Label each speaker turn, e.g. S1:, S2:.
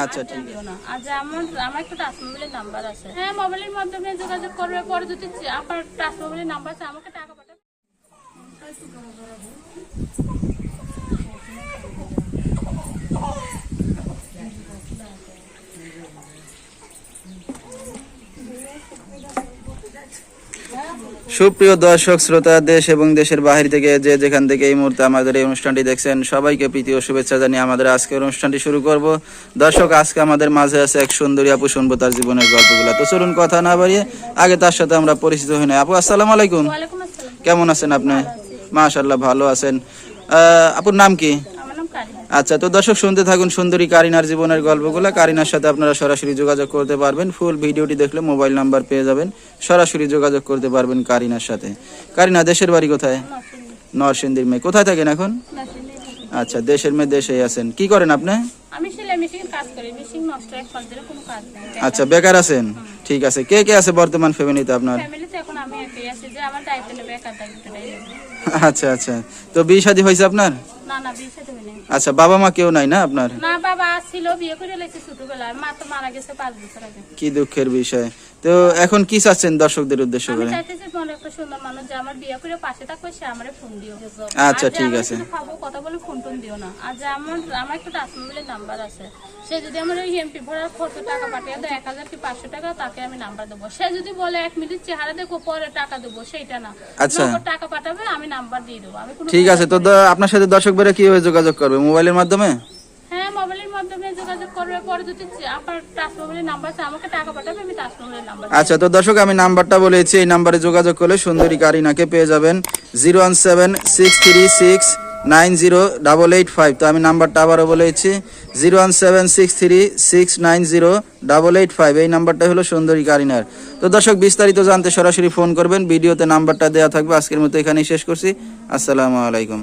S1: আচ্ছা, ঠিক
S2: দিও না। আর আমার আমার একটা টাচ মোবাইলের নাম্বার আছে। হ্যাঁ মোবাইলের মাধ্যমে যোগাযোগ করবে পরে যদি আপনার টাচ মোবাইলের নাম্বার আছে আমাকে টাকা পাঠাবে।
S1: সুপ্রিয় দর্শক শ্রোতা দেশ এবং দেশের বাহির থেকে যে যেখান থেকে এই মুহূর্তে আমাদের এই অনুষ্ঠানটি দেখছেন সবাইকে প্রীতি ও শুভেচ্ছা জানিয়ে আমাদের আজকের অনুষ্ঠানটি শুরু করব। দর্শক আজকে আমাদের মাঝে আছে এক সুন্দরী আপু শুনব তার জীবনের গল্পগুলো। তো চলুন কথা না বাড়িয়ে আগে তার সাথে আমরা পরিচিত হই না আপু আসসালামু আলাইকুম। কেমন আছেন আপনি? মাশাল্লাহ ভালো আছেন। আহ, আপুর নাম কি? আচ্ছা তো দর্শক শুনতে থাকুন সুন্দরী কারিনার জীবনের গল্পগুলো। কারিনার সাথে আপনারা সরাসরি যোগাযোগ করতে পারবেন। ফুল ভিডিওটি দেখলে মোবাইল নাম্বার পেয়ে যাবেন। সরাসরি যোগাযোগ করতে পারবেন কারিনার সাথে। কারিনা দেশের বাড়ি কোথায়?
S2: নরসিংদী।
S1: নরসিংদীর মেয়ে। কোথায় থাকেন এখন? আচ্ছা দেশের মেয়ে দেশেই আছেন। কি করেন আপনি?
S2: আমি সেলাই মেশিন কাজ করি। মেশিন নষ্ট এক ফলদের কোনো কাজ নেই।
S1: আচ্ছা বেকার আছেন? ঠিক আছে। কে কে আছে বর্তমান ফ্যামিলিতে আপনার? আচ্ছা আচ্ছা। তো বিয়ে শাদী হয়েছে আপনার? আচ্ছা বাবা মা কেউ নাই না আপনার?
S2: না বাবা ছিল বিয়ে করে লেগেছে ছোটবেলায়। মা তো মারা গেছে পাঁচ বছর আগে।
S1: কি দুঃখের বিষয়। তো এখন কি চাচ্ছেন দর্শকদের উদ্দেশ্য করে?
S2: একটা সুন্দর মানুষ যে আমার বিয়ে করে পাশে থাকবে সে আমারে ফোন দিও।
S1: আচ্ছা, ঠিক আছে।
S2: খাব কথা বলে ফোন টোন দিও না। আর যে আমার আমার একটা টাচ নাম্বার আছে। সে যদি আমার ওই এমপি ভরার কত টাকা পাঠিয়ে দেয় এক হাজার কি পাঁচশো টাকা তাকে আমি নাম্বার দেবো। সে যদি বলে এক মিনিট চেহারা দেখো পরে টাকা দেবো। সেইটা না।
S1: আচ্ছা।
S2: টাকা পাঠাবে আমি নাম্বার দিয়ে দেবো। আমি কোনো
S1: ঠিক আছে তো দ- আপনার সাথে দর্শক বেড়ে কীভাবে যোগাযোগ করবে? মোবাইলের মাধ্যমে?
S2: হ্যাঁ মোবাইলের মাধ্যমে যোগাযোগ করবে। পরে যদি চে- আপনার নাম্বার আছে আমাকে টাকা পাঠাবে আমি নাম্বার
S1: আচ্ছা তো দর্শক আমি নাম্বারটা বলেছি। এই নাম্বারে যোগাযোগ করলে সুন্দরী কারিনাকে পেয়ে যাবেন। Zero one seven six three six nine zero double eight five. তো আমি নাম্বারটা আবারও বলেছি zero one seven six three six nine zero double eight five. এই নাম্বারটা হলো সুন্দরী কারিনার। তো দর্শক, বিস্তারিত জানতে সরাসরি ফোন করবেন, ভিডিওতে নাম্বারটা দেওয়া থাকবে। আজকের মতো এখানেই শেষ করছি। আসসালামু আলাইকুম।